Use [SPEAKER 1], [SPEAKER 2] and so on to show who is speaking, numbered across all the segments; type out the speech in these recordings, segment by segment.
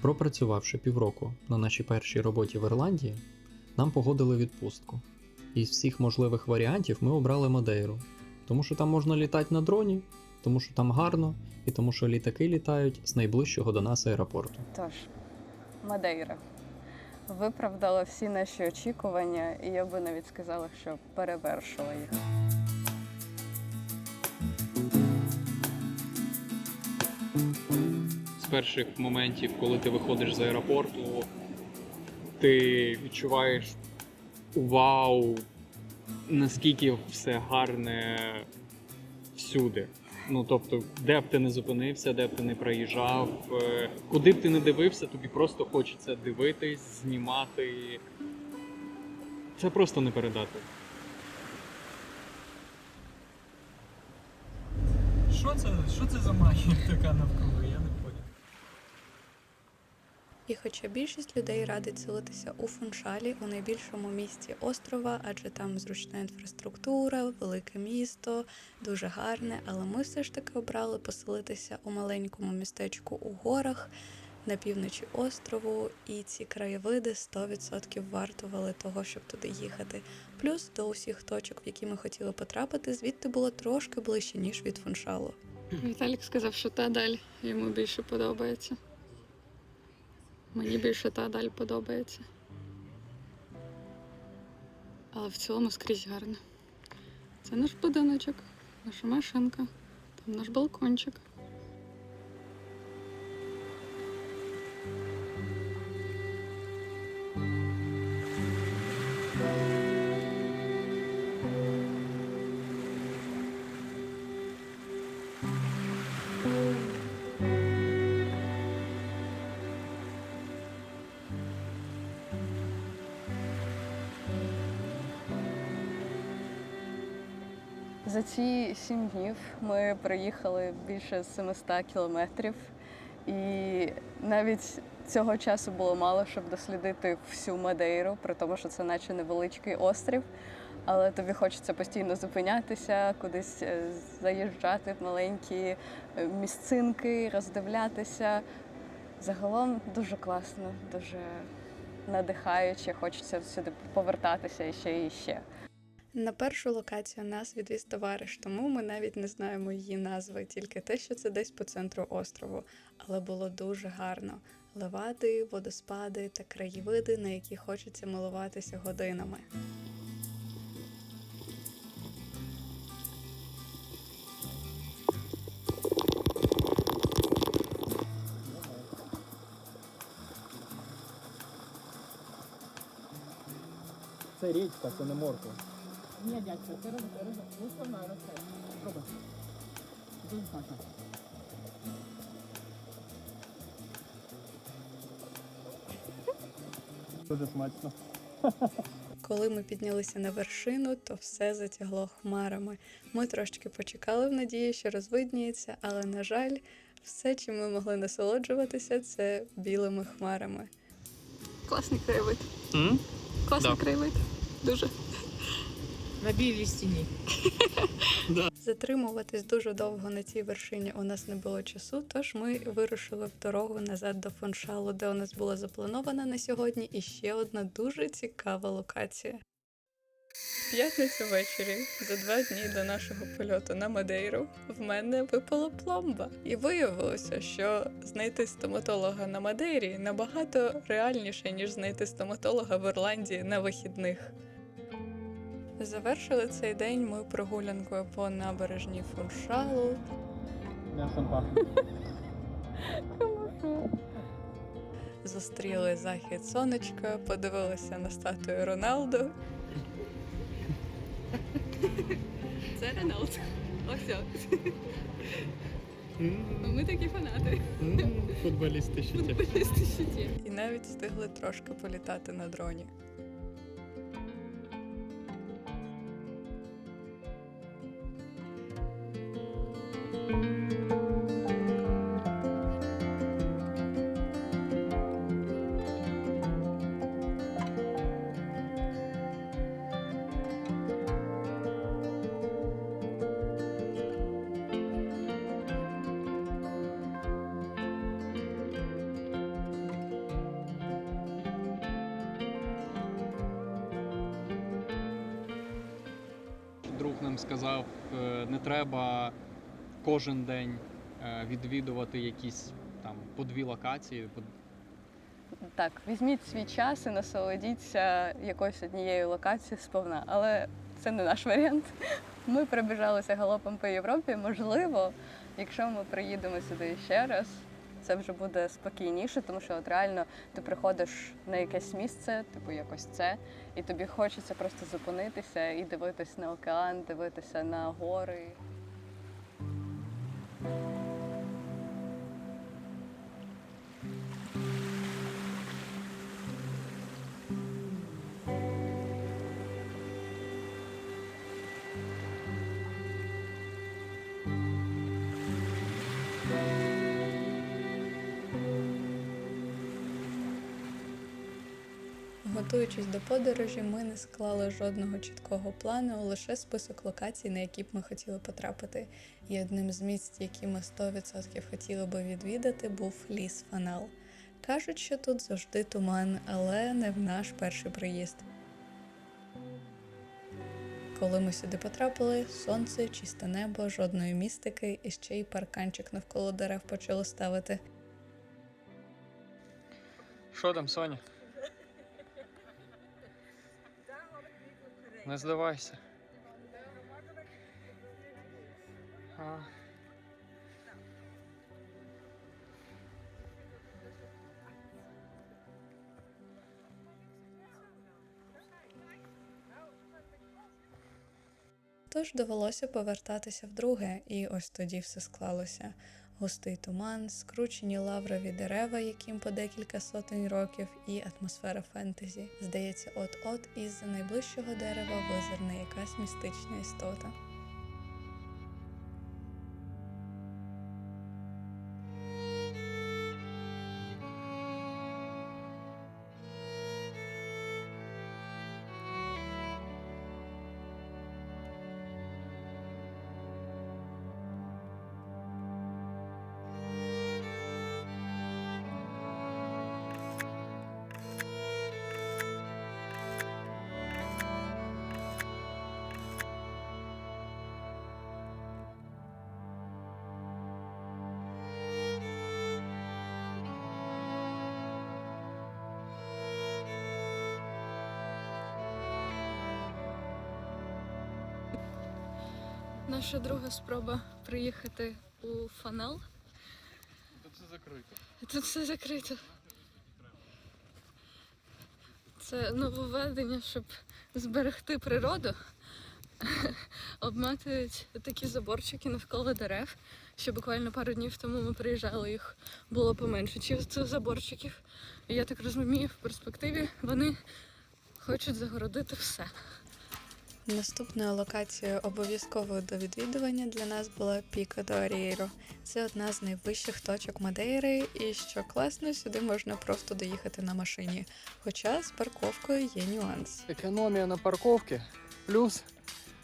[SPEAKER 1] Пропрацювавши півроку на нашій першій роботі в Ірландії, нам погодили відпустку. Із всіх можливих варіантів ми обрали Мадейру, тому що там можна літати на дроні, тому що там гарно, і тому що літаки літають з найближчого до нас аеропорту.
[SPEAKER 2] Тож, Мадейра виправдала всі наші очікування, і я би навіть сказала, що перевершила їх.
[SPEAKER 1] Перших моментів, коли ти виходиш з аеропорту, ти відчуваєш вау, наскільки все гарне всюди. Ну тобто, де б ти не зупинився, де б ти не проїжджав, е, куди б ти не дивився, тобі просто хочеться дивитись, знімати. Це просто не передати.
[SPEAKER 3] Що це? Що це за магія така навкруги?
[SPEAKER 4] І хоча більшість людей радить селитися у Фуншалі, у найбільшому місті острова, адже там зручна інфраструктура, велике місто, дуже гарне, але ми все ж таки обрали поселитися у маленькому містечку у горах на півночі острову, і ці краєвиди 100% вартували того, щоб туди їхати. Плюс до усіх точок, в які ми хотіли потрапити, звідти було трошки ближче, ніж від Фуншалу.
[SPEAKER 5] Віталік сказав, що та даль йому більше подобається. Мені більше та даль подобається. Але в цілому скрізь гарно. Це наш будиночок, наша машинка, там наш балкончик.
[SPEAKER 2] За ці сім днів ми проїхали більше 700 кілометрів, і навіть цього часу було мало, щоб дослідити всю Мадейру, при тому, що це наче невеличкий острів. Але тобі хочеться постійно зупинятися, кудись е, заїжджати в маленькі е, місцинки, роздивлятися. Загалом дуже класно, дуже надихаюче. Хочеться сюди повертатися іще і ще.
[SPEAKER 4] На першу локацію нас відвіз товариш, тому ми навіть не знаємо її назви, тільки те, що це десь по центру острову. Але було дуже гарно. Левади, водоспади та краєвиди, на які хочеться милуватися годинами.
[SPEAKER 3] Це річка, це не морква.
[SPEAKER 6] Ні, дядько, це роз... роз... висновна росте. Пробуй. Дуже смачно.
[SPEAKER 3] Дуже смачно.
[SPEAKER 4] Коли ми піднялися на вершину, то все затягло хмарами. Ми трошки почекали в надії, що розвидніється, але, на жаль, все, чим ми могли насолоджуватися, це білими хмарами.
[SPEAKER 5] Класний краєвид.
[SPEAKER 1] М?
[SPEAKER 5] Класний
[SPEAKER 1] Да.
[SPEAKER 5] краєвид. Дуже.
[SPEAKER 6] На білій стіні.
[SPEAKER 4] Затримуватись дуже довго на цій вершині у нас не було часу, тож ми вирушили в дорогу назад до Фоншалу, де у нас була запланована на сьогодні іще одна дуже цікава локація. П'ятницю ввечері, за два дні до нашого польоту на Мадейру, в мене випала пломба. І виявилося, що знайти стоматолога на Мадейрі набагато реальніше, ніж знайти стоматолога в Ірландії на вихідних. Завершили цей день ми прогулянкою по набережній Фуншалу.
[SPEAKER 3] М'ясом пахне.
[SPEAKER 4] Зустріли захід сонечка, подивилися на статую Роналду.
[SPEAKER 5] Це Роналд. Ось. Ну, ми такі фанати.
[SPEAKER 1] Футболісти ще.
[SPEAKER 5] Футболісти ще ті.
[SPEAKER 4] І навіть встигли трошки політати на дроні.
[SPEAKER 1] Кожен день е, відвідувати якісь там по дві локації.
[SPEAKER 2] Так, візьміть свій час і насолодіться якоюсь однією локацією сповна, але це не наш варіант. Ми пробіжалися галопом по Європі. Можливо, якщо ми приїдемо сюди ще раз, це вже буде спокійніше, тому що от реально ти приходиш на якесь місце, типу якось це, і тобі хочеться просто зупинитися і дивитись на океан, дивитися на гори. Thank you.
[SPEAKER 4] Готуючись до подорожі, ми не склали жодного чіткого плану, лише список локацій, на які б ми хотіли потрапити. І одним з місць, які ми 100% хотіли би відвідати, був ліс Фанал. Кажуть, що тут завжди туман, але не в наш перший приїзд. Коли ми сюди потрапили, сонце, чисте небо, жодної містики і ще й парканчик навколо дерев почали ставити.
[SPEAKER 1] Що там, Соня? Не здавайся. А.
[SPEAKER 4] Тож довелося повертатися вдруге, і ось тоді все склалося. Густий туман, скручені лаврові дерева, яким по декілька сотень років, і атмосфера фентезі. Здається, от-от із-за найближчого дерева визирне якась містична істота.
[SPEAKER 5] Наша друга спроба приїхати у Фанел.
[SPEAKER 1] Тут все закрито.
[SPEAKER 5] Тут все закрито. Це нововведення, щоб зберегти природу. Обматують такі заборчики навколо дерев. Ще буквально пару днів тому ми приїжджали, їх було поменше. Чи цих заборчиків. І я так розумію, в перспективі вони хочуть загородити все.
[SPEAKER 4] Наступною локацією обов'язковою до відвідування для нас була Піко до Арієро. Це одна з найвищих точок Мадейри, і що класно, сюди можна просто доїхати на машині. Хоча з парковкою є нюанс.
[SPEAKER 1] Економія на парковці плюс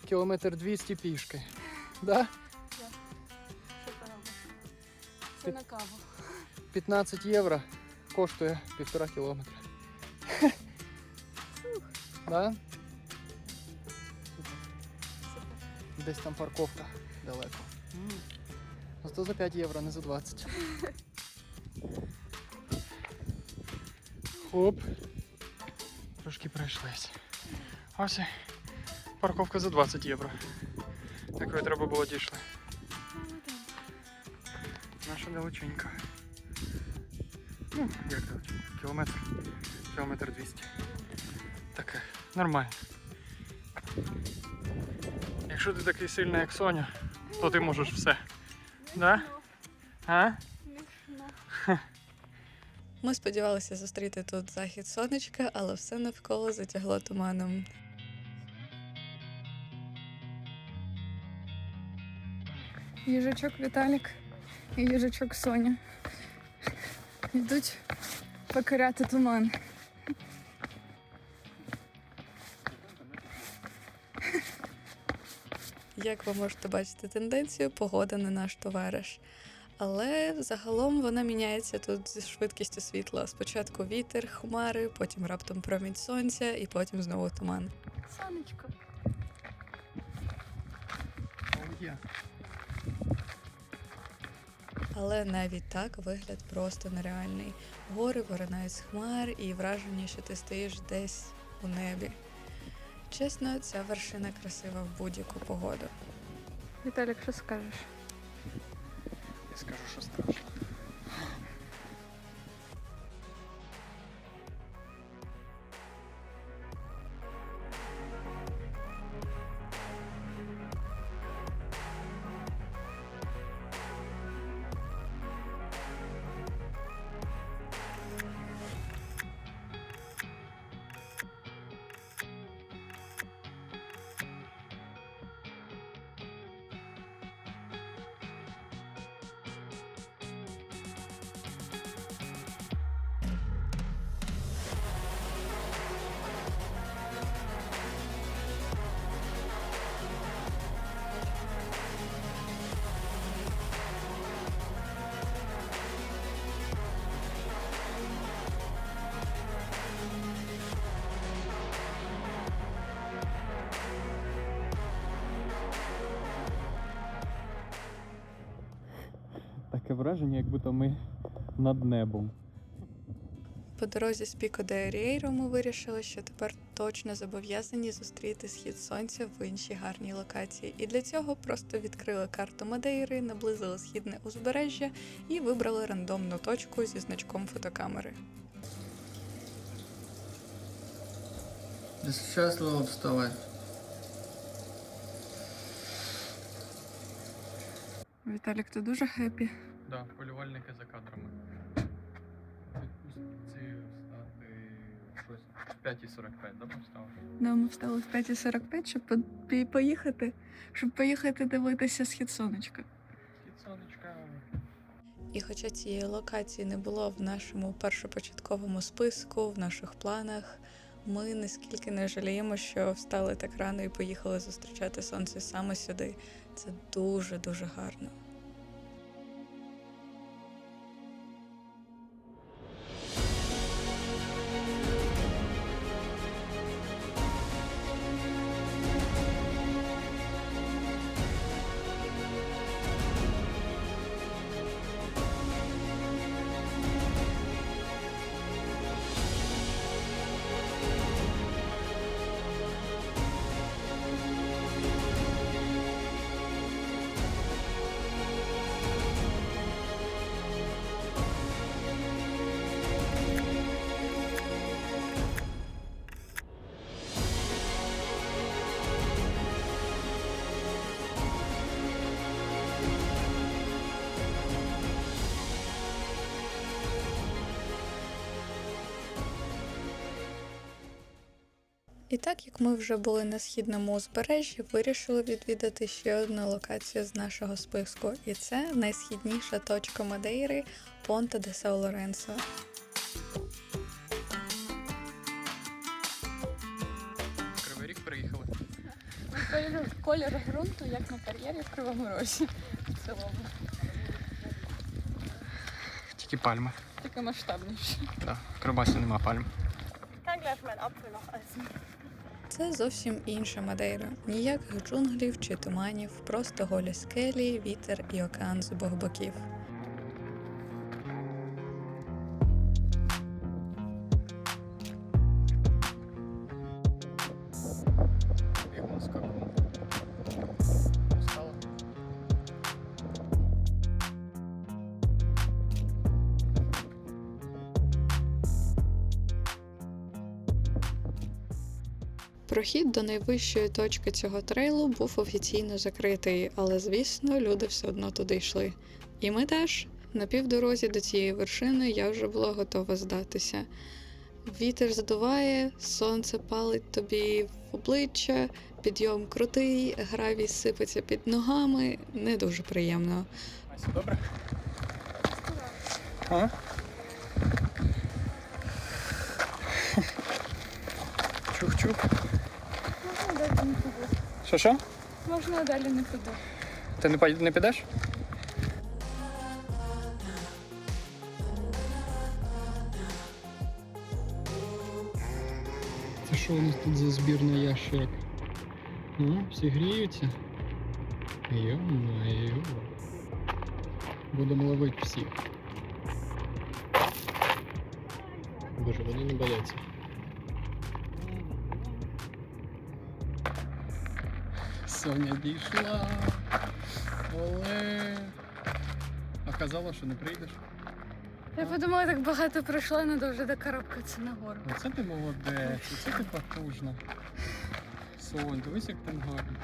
[SPEAKER 1] кілометр 200 пішки. Да?
[SPEAKER 5] Це на каву.
[SPEAKER 1] 15 євро коштує півтора кілометра. Да? Десь там парковка далеко. Зато за 5 євро, не за 20. Хоп. Трошки пройшлись. Ось парковка за 20 євро. Такої треба було дійшли. Наша далеченька. Ну, як далеченько? Кілометр. Кілометр 200. Таке, нормально. Якщо ти такий сильний, як Соня, то ти можеш все. Да? А?
[SPEAKER 4] Ми сподівалися зустріти тут захід сонечка, але все навколо затягло туманом.
[SPEAKER 5] Їжачок Віталік і їжачок Соня. Йдуть покоряти туман.
[SPEAKER 4] Як ви можете бачити тенденцію, погода не наш товариш. Але загалом вона міняється тут зі швидкістю світла. Спочатку вітер, хмари, потім раптом промінь сонця і потім знову туман.
[SPEAKER 5] Сонечко.
[SPEAKER 4] Але навіть так вигляд просто нереальний. Гори виринають з хмар і враження, що ти стоїш десь у небі. Чесно, ця вершина красива в будь-яку погоду.
[SPEAKER 5] Віталік, що скажеш?
[SPEAKER 1] Я скажу, що страшно. Враження, як будто ми над небом.
[SPEAKER 4] По дорозі з Піко де Рієйро ми вирішили, що тепер точно зобов'язані зустріти схід сонця в іншій гарній локації. І для цього просто відкрили карту Мадейри, наблизили східне узбережжя і вибрали рандомну точку зі значком фотокамери.
[SPEAKER 3] Щасливо вставай.
[SPEAKER 5] Віталік, ти дуже хеппі.
[SPEAKER 1] Да, полювальники за кадрами. Відпустці встати щось в 5.45, да, поставили?
[SPEAKER 5] Да, ми встали в 5.45, щоб по- поїхати, щоб поїхати дивитися схід сонечка.
[SPEAKER 1] Схід сонечка.
[SPEAKER 4] І хоча цієї локації не було в нашому першопочатковому списку, в наших планах, ми наскільки не жаліємо, що встали так рано і поїхали зустрічати сонце саме сюди. Це дуже дуже гарно. І так як ми вже були на східному узбережжі, вирішили відвідати ще одну локацію з нашого списку, і це найсхідніша точка Мадейри Понта де Сау Лоренсо.
[SPEAKER 1] Кривий ріг приїхали.
[SPEAKER 2] Колір ґрунту, як на кар'єрі в Кривому Розі. В цілому.
[SPEAKER 1] Тільки пальми.
[SPEAKER 2] Таке масштабніше.
[SPEAKER 1] Да, в Кривбасі нема пальм.
[SPEAKER 4] Це зовсім інша Мадейра. Ніяких джунглів чи туманів, просто голі скелі, вітер і океан з обох боків. Прохід до найвищої точки цього трейлу був офіційно закритий, але звісно, люди все одно туди йшли. І ми теж. На півдорозі до цієї вершини я вже була готова здатися. Вітер задуває, сонце палить тобі в обличчя, підйом крутий, гравій сипеться під ногами. Не дуже приємно.
[SPEAKER 1] Добре? А? Чух-чух.
[SPEAKER 5] Можна далі не піду.
[SPEAKER 1] Що що?
[SPEAKER 5] Можна далі не піду.
[SPEAKER 1] Ти не, пой- не підеш? Це що у нас тут за збір ящик? Ну, всі гріються? Йо-моє. Будемо ловити всіх. Боже, вони не бояться. Соня дійшла. Але А казала, що не прийдеш.
[SPEAKER 5] Я подумала, так багато пройшла, не вже докарабкатися нагору.
[SPEAKER 1] Оце ти молодець, оце ти потужна. Сонь, дивись, як там гарно.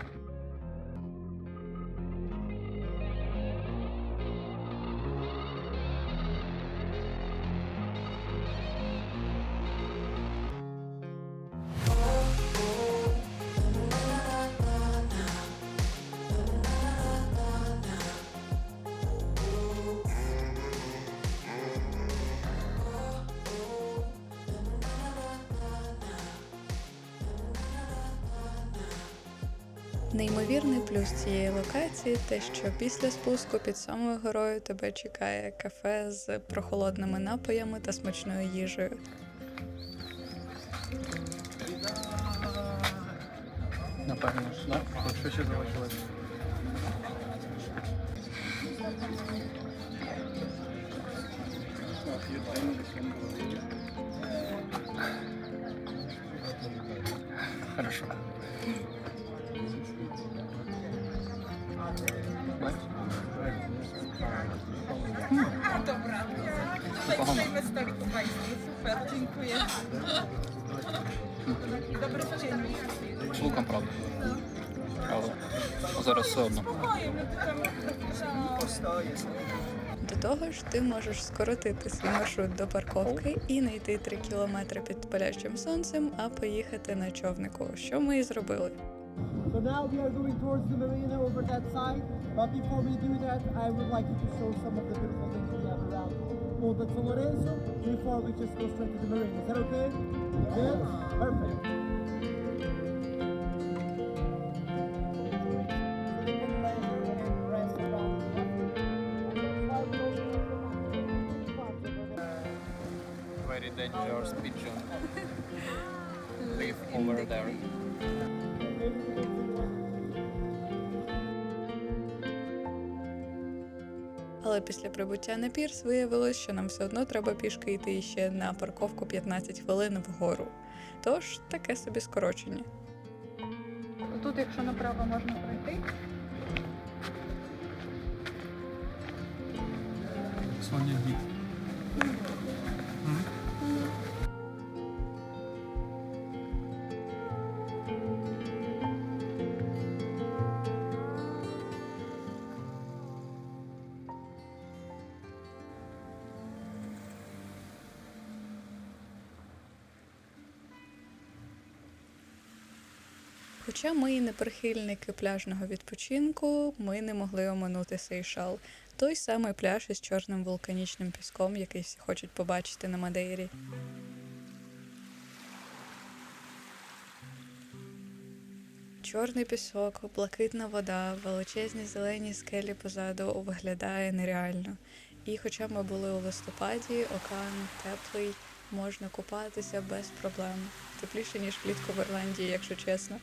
[SPEAKER 4] Те, що після спуску під самою горою тебе чекає кафе з прохолодними напоями та смачною їжею.
[SPEAKER 1] Напевно так? Ще залишилось. Хорошо.
[SPEAKER 6] Dziękuję. Dobre wcienie.
[SPEAKER 1] З луком, правда. Але зараз все одно.
[SPEAKER 4] До того ж, ти можеш скоротити свій маршрут до парковки і не йти 3 кілометри під палящим сонцем, а поїхати на човнику, що ми і зробили.
[SPEAKER 7] So now we are going towards the marina over that side. But before we do that, I would like you to show some of the beautiful Ponta San Lorenzo before we just go straight to the marina. Is that okay? Good? Perfect.
[SPEAKER 4] Прибуття на пірс виявилось, що нам все одно треба пішки йти ще на парковку 15 хвилин вгору. Тож таке собі скорочення.
[SPEAKER 2] Тут, якщо направо можна пройти,
[SPEAKER 1] Соня гід.
[SPEAKER 4] Хоча ми і не прихильники пляжного відпочинку, ми не могли оминути Сейшал. Той самий пляж із чорним вулканічним піском, який всі хочуть побачити на Мадейрі. Чорний пісок, блакитна вода, величезні зелені скелі позаду виглядає нереально. І хоча ми були у листопаді, океан теплий, можна купатися без проблем. Тепліше, ніж влітку в Ірландії, якщо чесно.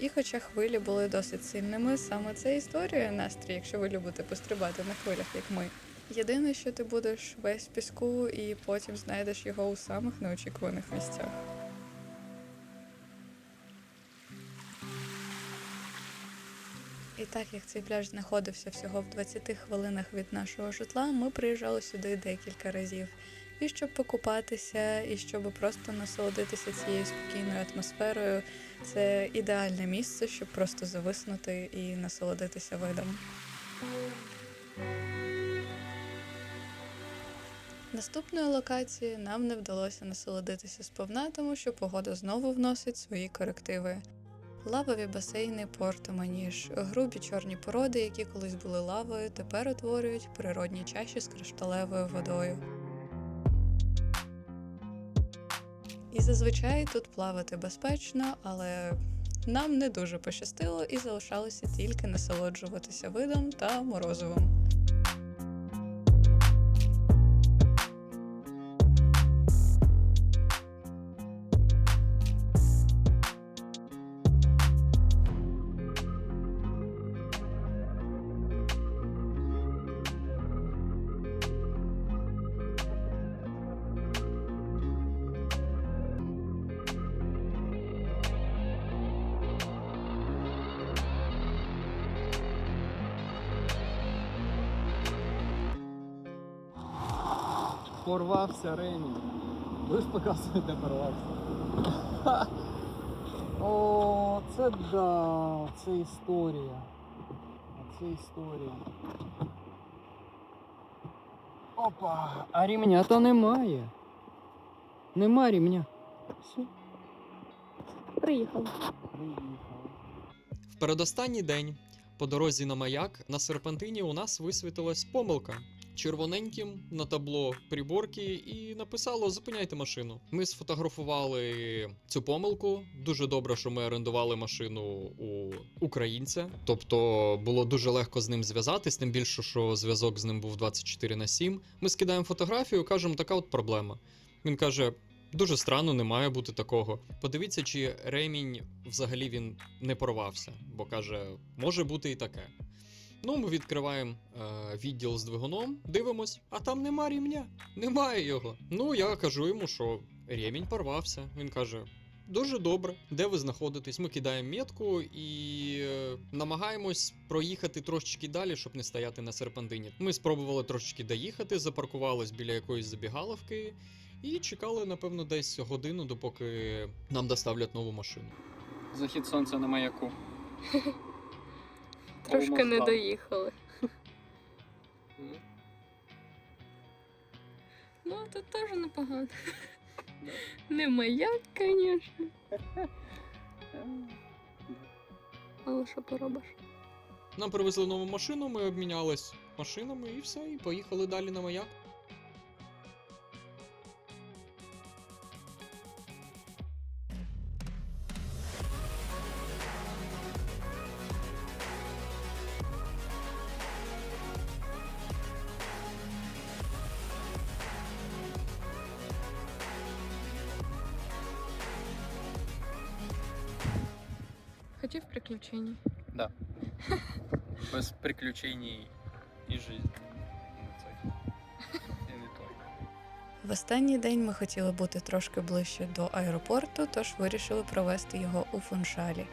[SPEAKER 4] І хоча хвилі були досить сильними, саме це і створює настрій, якщо ви любите пострибати на хвилях, як ми. Єдине, що ти будеш весь в піску і потім знайдеш його у самих неочікуваних місцях. І так як цей пляж знаходився всього в 20 хвилинах від нашого житла, ми приїжджали сюди декілька разів. І щоб покупатися, і щоб просто насолодитися цією спокійною атмосферою, це ідеальне місце, щоб просто зависнути і насолодитися видом. Наступної локації нам не вдалося насолодитися сповна, тому що погода знову вносить свої корективи. Лавові басейни Порто Маніш, грубі чорні породи, які колись були лавою, тепер утворюють природні чаші з кришталевою водою. І зазвичай тут плавати безпечно, але нам не дуже пощастило і залишалося тільки насолоджуватися видом та морозивом.
[SPEAKER 1] Порвався ремінь. Будеш показувати, де порвався. О, це да, це історія. Це історія. Опа! А рівня то немає. Нема рівня. Все.
[SPEAKER 5] Приїхали.
[SPEAKER 1] Приїхали.
[SPEAKER 8] В передостанній день по дорозі на маяк на серпантині у нас висвітилась помилка. Червоненьким на табло приборки і написало зупиняйте машину. Ми сфотографували цю помилку. Дуже добре, що ми орендували машину у українця. Тобто було дуже легко з ним зв'язатись, тим більше, що зв'язок з ним був 24 на 7. Ми скидаємо фотографію, кажемо, така от проблема. Він каже: Дуже странно, не має бути такого. Подивіться, чи ремінь взагалі він не порвався, бо каже, може бути і таке. Ну, ми відкриваємо е, відділ з двигуном, дивимось, а там нема рівня, немає його. Ну, я кажу йому, що ремінь порвався. Він каже: Дуже добре, де ви знаходитесь? Ми кидаємо метку і е, намагаємось проїхати трошечки далі, щоб не стояти на серпантині. Ми спробували трошечки доїхати, запаркувались біля якоїсь забігаловки і чекали, напевно, десь годину, допоки нам доставлять нову машину.
[SPEAKER 1] Захід сонця на маяку.
[SPEAKER 5] Трошки не доїхали. Ну, тут теж непогано. Не маяк, звісно. Але що поробиш?
[SPEAKER 8] Нам привезли нову машину, ми обмінялись машинами і все, і поїхали далі на маяк.
[SPEAKER 5] Хотів Да.
[SPEAKER 1] Без приключень і життя. І не той.
[SPEAKER 4] В останній день ми хотіли бути трошки ближче до аеропорту, тож вирішили провести його у Фуншалі.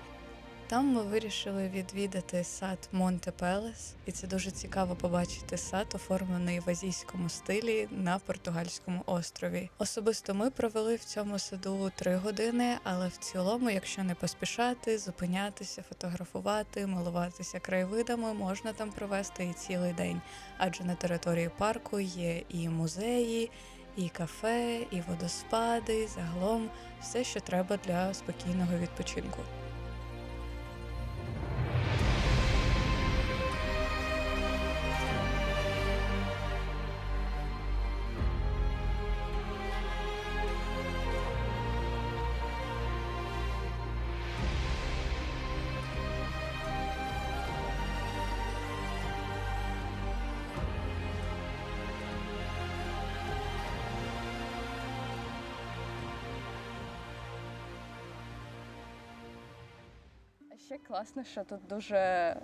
[SPEAKER 4] Там ми вирішили відвідати сад Монте Пелес, і це дуже цікаво побачити сад, оформлений в азійському стилі на португальському острові. Особисто ми провели в цьому саду три години, але в цілому, якщо не поспішати, зупинятися, фотографувати, милуватися краєвидами, можна там провести і цілий день. Адже на території парку є і музеї, і кафе, і водоспади, і загалом все, що треба для спокійного відпочинку.
[SPEAKER 2] Класно, що тут дуже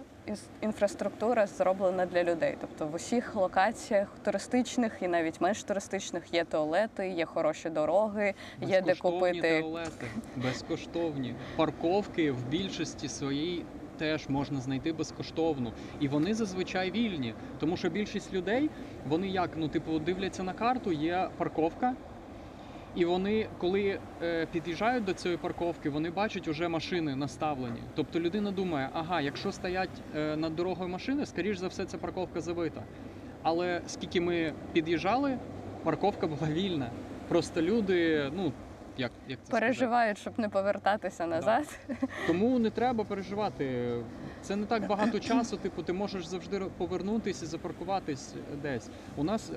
[SPEAKER 2] інфраструктура зроблена для людей. Тобто в усіх локаціях туристичних і навіть менш туристичних є туалети, є хороші дороги, є де купити.
[SPEAKER 1] туалети, безкоштовні. Парковки в більшості своїй теж можна знайти безкоштовно. І вони зазвичай вільні. Тому що більшість людей, вони як, ну, типу, дивляться на карту, є парковка. І вони, коли е, під'їжджають до цієї парковки, вони бачать уже машини наставлені. Тобто людина думає, ага, якщо стоять е, над дорогою машини, скоріш за все, ця парковка завита. Але скільки ми під'їжджали, парковка була вільна. Просто люди, ну як, як це сказати?
[SPEAKER 2] Переживають, щоб не повертатися назад.
[SPEAKER 1] Тому не треба переживати. Це не так багато часу. Типу, ти можеш завжди повернутися і запаркуватись десь. У нас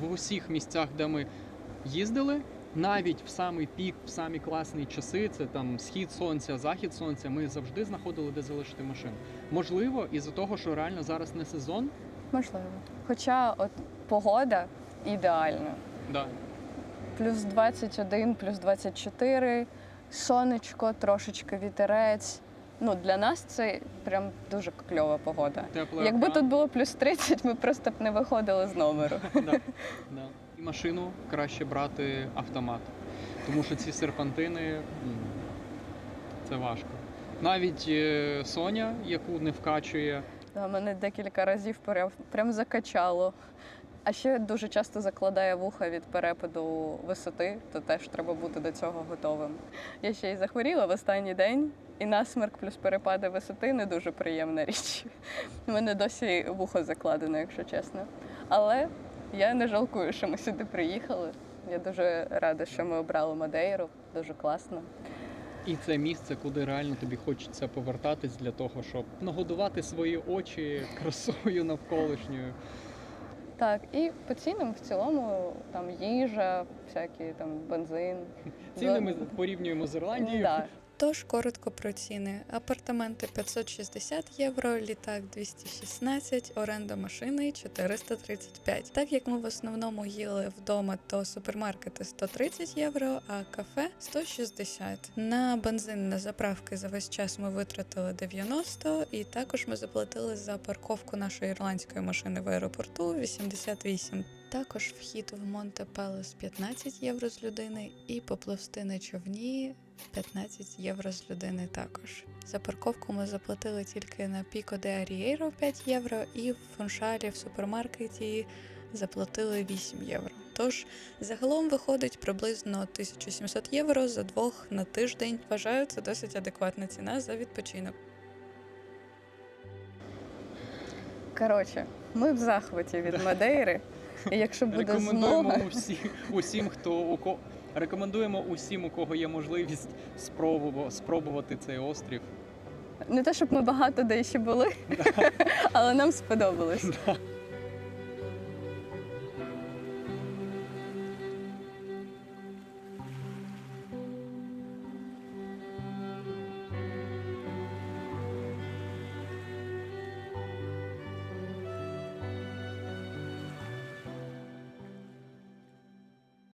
[SPEAKER 1] в усіх місцях, де ми їздили, навіть в самий пік, в самі класні часи, це там схід сонця, захід сонця, ми завжди знаходили, де залишити машину. Можливо, із-за того, що реально зараз не сезон.
[SPEAKER 2] Можливо. Хоча от погода ідеальна.
[SPEAKER 1] Да.
[SPEAKER 2] Плюс 21, плюс 24, сонечко, трошечки вітерець. Ну, для нас це прям дуже кльова погода.
[SPEAKER 1] Теплий
[SPEAKER 2] Якби
[SPEAKER 1] океан.
[SPEAKER 2] тут було плюс 30, ми просто б не виходили з номеру.
[SPEAKER 1] да, да. Машину краще брати автомат. Тому що ці серпантини це важко. Навіть е, Соня, яку не вкачує,
[SPEAKER 2] Та мене декілька разів прям, прям закачало. А ще дуже часто закладає вуха від перепаду висоти, то теж треба бути до цього готовим. Я ще й захворіла в останній день, і насмерк плюс перепади висоти не дуже приємна річ. У мене досі вухо закладено, якщо чесно. Але я не жалкую, що ми сюди приїхали. Я дуже рада, що ми обрали Мадейру. Дуже класно.
[SPEAKER 1] І це місце, куди реально тобі хочеться повертатись для того, щоб нагодувати свої очі красою навколишньою.
[SPEAKER 2] Так, і по цінам в цілому там їжа, всякі там бензин.
[SPEAKER 1] Ціни ми порівнюємо з Ірландією.
[SPEAKER 2] Да.
[SPEAKER 4] Тож коротко про ціни: апартаменти 560 євро, літак 216, оренда машини 435. Так як ми в основному їли вдома, то супермаркети 130 євро, а кафе 160. На бензин на заправки за весь час ми витратили 90, і також ми заплатили за парковку нашої ірландської машини в аеропорту 88. Також вхід в Монте Пелес 15 євро з людини, і попливсти на човні 15 євро з людини також. За парковку ми заплатили тільки на Піко де Арієро 5 євро, і в фуншалі в супермаркеті заплатили 8 євро. Тож загалом виходить приблизно 1700 євро за двох на тиждень. Вважаю, це досить адекватна ціна за відпочинок.
[SPEAKER 2] Коротше, ми в захваті від Мадейри. І якщо буде
[SPEAKER 1] Рекомендуємо
[SPEAKER 2] змога,
[SPEAKER 1] усі, усім, хто у ко... рекомендуємо усім, у кого є можливість спробувати, цей острів.
[SPEAKER 2] не те, щоб ми багато де ще були, але нам сподобалось.